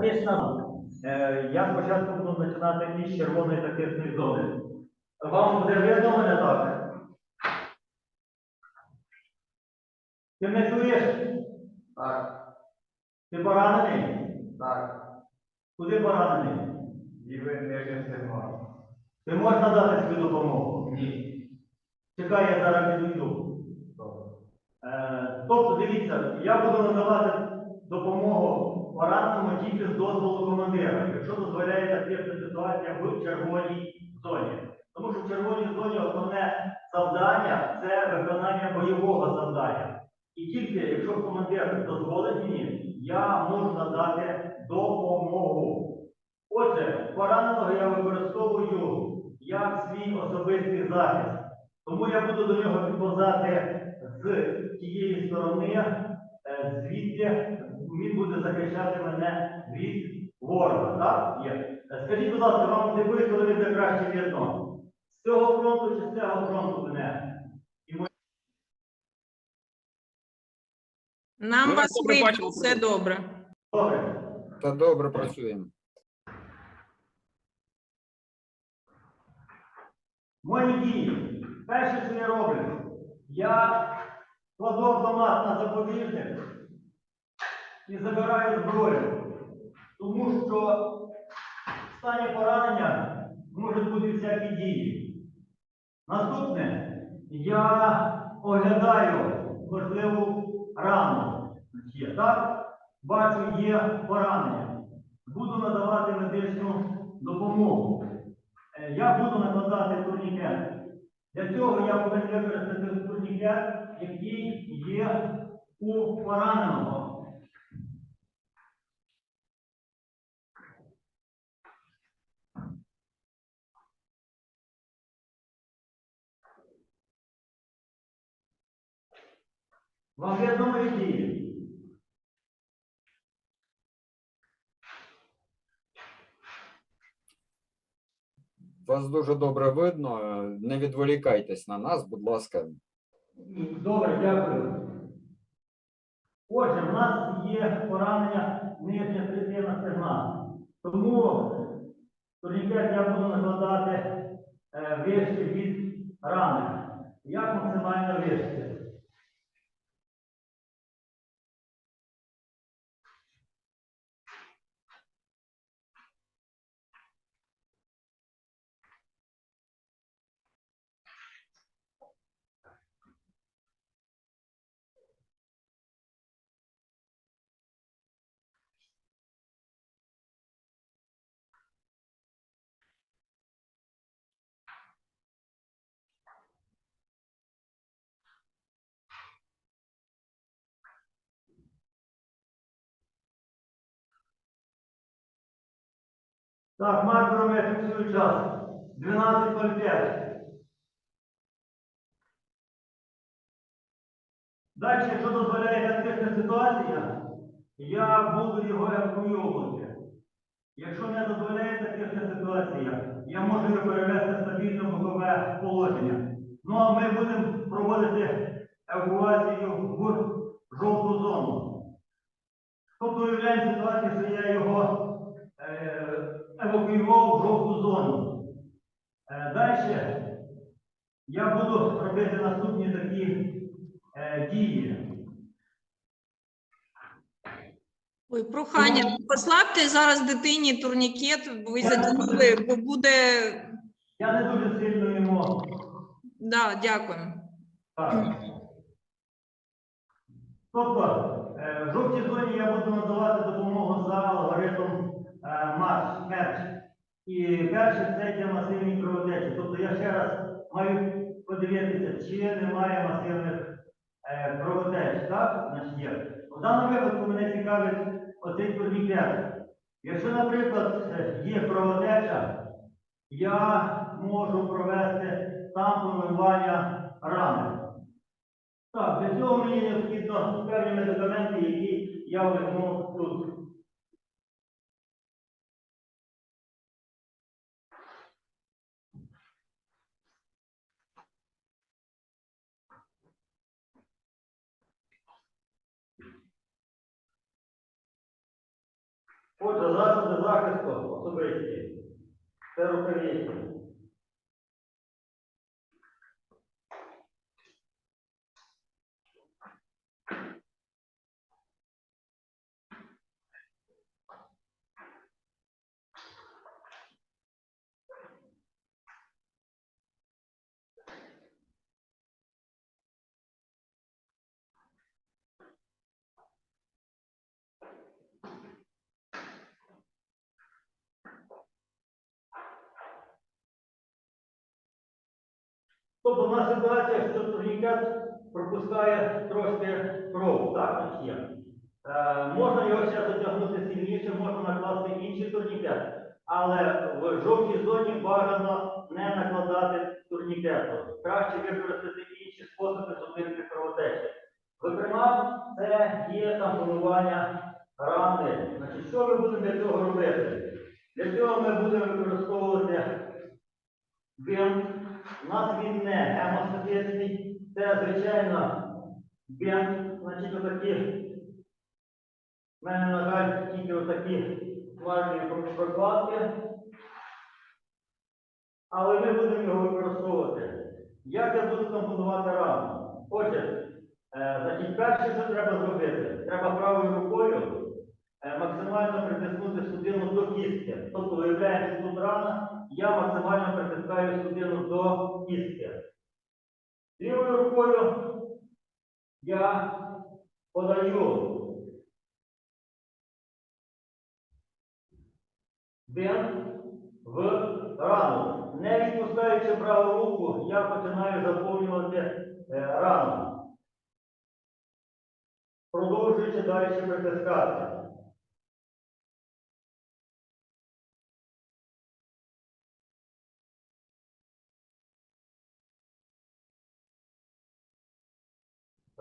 тактична. Е, Я спочатку буду починати із червоної тактичної зони. Вам буде видно мене так? Ти мене чуєш? Так, Ти поранений? так. Куди поранений? Лівий нижній сигнал. Ти можеш надати свою допомогу? Ні. Чекай, я зараз підійду. Е, Тобто, дивіться, я буду надавати допомогу пораненому тільки з дозволу командира, якщо дозволяє тактична ситуація в червоній зоні. Тому що в червоній зоні основне завдання це виконання бойового завдання. І тільки якщо командир дозволить мені, я можу надати допомогу. Отже, пораненого я використовую як свій особистий захист. Тому я буду до нього підповзати з тієї сторони, е, звідти він буде захищати мене від ворога. Так? Є. Е, Скажіть, будь ласка, вам з якої сторони буде краще видно? З цього фронту чи з цього фронту мене? Нам Ми вас вас видно, все добре. Добре. Та добре працюємо. Мої дії. Перше, що я роблю, я кладу автомат на запобіжник і забираю зброю. Тому що в стані поранення можуть бути всякі дії. Наступне, я оглядаю можливу рану. Є, так? Бачу, є поранення. Буду надавати медичну допомогу. Е, Я буду накладати турнікет. Для цього я повинен використати турнікет, який є у пораненого. Видно мої дії? Вас дуже добре видно. Не відволікайтесь на нас, будь ласка. Добре, дякую. Отже, в нас є поранення нижня третина стегна. Тому турнікет я буду накладати е, вище від рани. Як максимально вище. Так, маркером я фіксую час. 12.05. Далі, якщо дозволяє тактична ситуація, я буду його евакуювати. Якщо не дозволяє тактична ситуація, я можу його перевести в стабільне бокове положення. Ну а ми будемо проводити евакуацію в жовту зону. Тобто уявляємо ситуацію, що я його е, евакуював жовту зону. Е, Далі я буду робити наступні такі е, дії. Ой, прохання, послабте зараз дитині турнікет, бо ви задіяли, бо буде. Я не дуже сильно йому. Да, дякую. Так. Тобто, е, в жовтій зоні я буду надавати допомогу за алгоритмом е, марш, мерч. І перше це йде масивні кровотечі. Тобто я ще раз маю подивитися, чи немає масивних е, кровотеч. Так? Є. В даному випадку мене цікавить оцей турнікет. Якщо, наприклад, е, є кровотеча, я можу провести тампонування рани. Так, для цього мені необхідно певні медикаменти, які я візьму тут. Отже, засоби захисту особисті. Це рукавиці. Тобто у нас ситуація, що турнікет пропускає трошки кров, так, є. Е, можна його ще затягнути сильніше, можна накласти інший турнікет, але в жовтій зоні бажано не накладати турнікету. Краще використати інші способи зупинки кровотечі. Зокрема, це є тампонування рани. Значить, що ми будемо для цього робити? Для цього ми будемо використовувати бинт. У нас він не гемостатичний, це звичайно бинт, значить отакі. У мене, на жаль, тільки отакі смажені прокладки. Але ми будемо його використовувати. Як я буду компонувати рану? Отже, е, значить, перше, що треба зробити, треба правою рукою е, максимально притиснути судину до кістки. Тобто, виявляється тут рана, я максимально притискаю судину до кістки. Лівою рукою я подаю бинт в рану. Не відпускаючи праву руку, я починаю заповнювати е, рану. Продовжуючи далі притискати.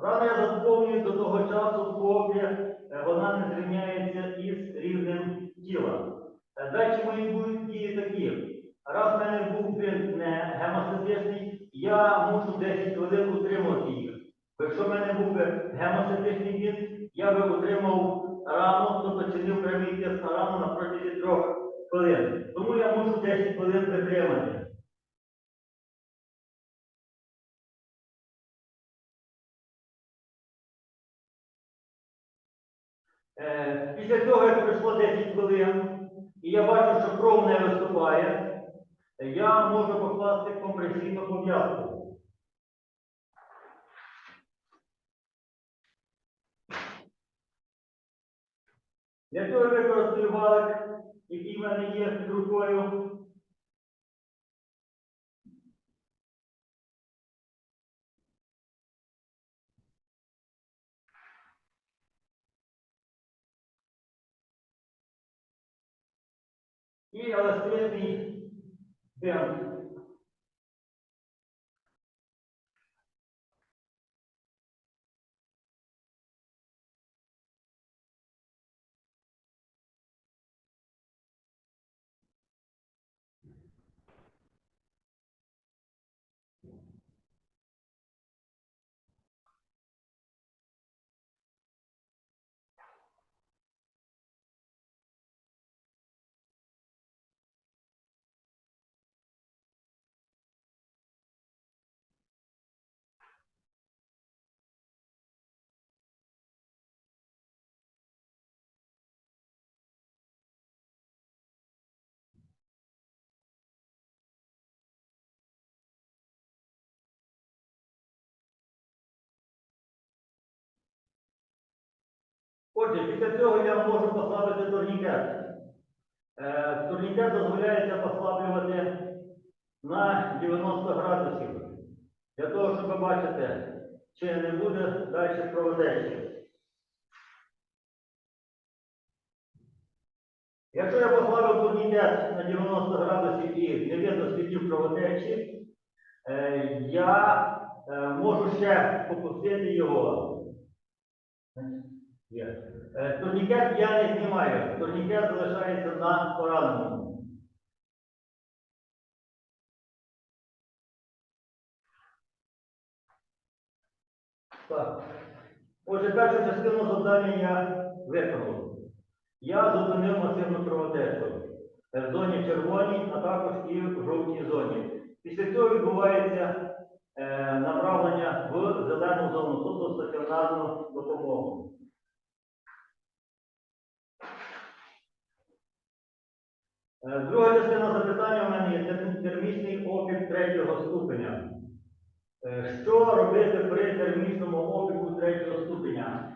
Рада заповнює до того часу, поки е, вона не зрівняється із рівнем тіла. Е, далі мої будуть дії такі. Раз в мене був бинт не я мушу 10 хвилин утримувати їх. Бо якщо в мене був би гемосинтетичний бинт, я би отримав рану, тобто чинив прямий тиск на рану на протязі 3 Е, Після того, як пройшло 10 хвилин, і я бачу, що кров не виступає, я можу покласти компресійну пов'язку. Для цього я використаю валик, який в мене є під рукою. І еластичний бинт. Отже, після цього я можу послабити турнікет. Е, турнікет дозволяється послаблювати на 90 градусів. Для того, щоб бачити, чи не буде далі кровотечі. Якщо я послабив турнікет на 90 градусів і не видно слідів кровотечі, е, я е, можу ще попустити його. Є. Е, Турнікет я не знімаю, турнікет залишається на пораненому. Так. Отже, першу частину завдання я виконав. я зупинив масивну кровотечу в зоні червоній, а також і в жовтій зоні. Після цього відбувається е, направлення в зелену зону, тобто стаціонарну допомогу. Е, Друга частина запитання у мене є термічний опік третього ступеня. Е, Що робити при термічному опіку третього ступеня?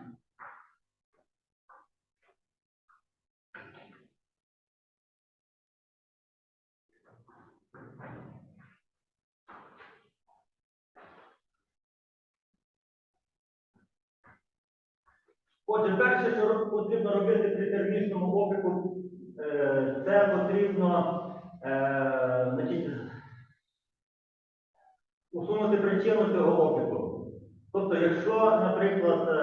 Отже, перше, що потрібно робити при термічному опіку, е, це потрібно е, усунути причину цього опіку. Тобто, якщо, наприклад, е,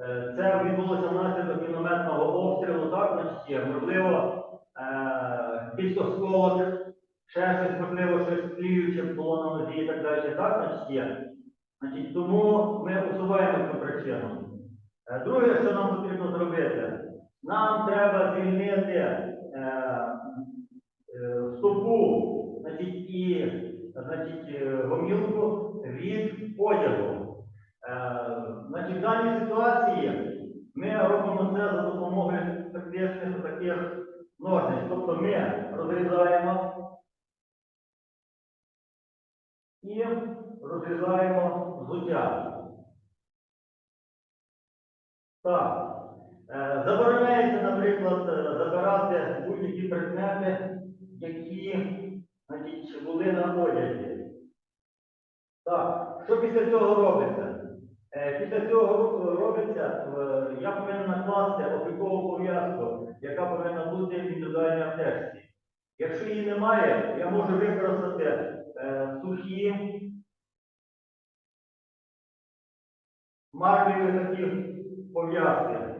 е, це відбулося внаслідок мінометного обстрілу, так, значить можливо, е, якийсь осколок, ще щось, можливо, щось тліюче було на нозі і так далі, так, значить є. Значить, тому ми усуваємо цю причину. Е, Друге, що нам потрібно зробити, нам треба звільнити е, е, стопу, значить, і значить, е, гомілку від одягу. Е, значить, в даній ситуації ми робимо це за допомогою тактичних таких ножниць. Тобто ми розрізаємо і розрізаємо взуття. Так. Е, Забороняється, наприклад, е, забирати будь-які предмети, які були на одязі. Так, що після цього робиться? Е, Після цього робиться, я повинен накласти опікову пов'язку, яка повинна бути в індивідуальній аптечці. Якщо її немає, я можу використати сухі маркери такі пов'язки.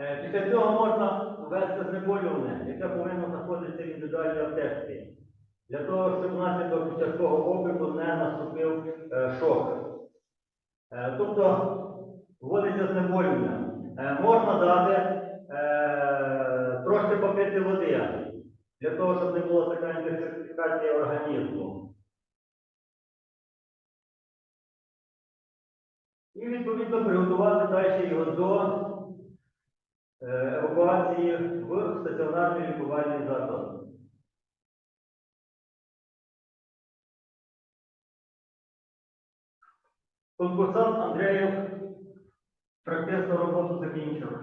Після цього можна ввести знеболювання, яке повинно знаходитися в індивідуальній аптеці, для того, щоб внаслідок тяжкого опіку не наступив е, шок. Е, Тобто вводиться знеболювання. Е, Можна дати е, трошки попити води, для того, щоб не було така інтоксикація організму. І відповідно приготувати далі його до е, евакуації в стаціонарні лікувальні заклади. Конкурсант Андреєв практичну роботу закінчив.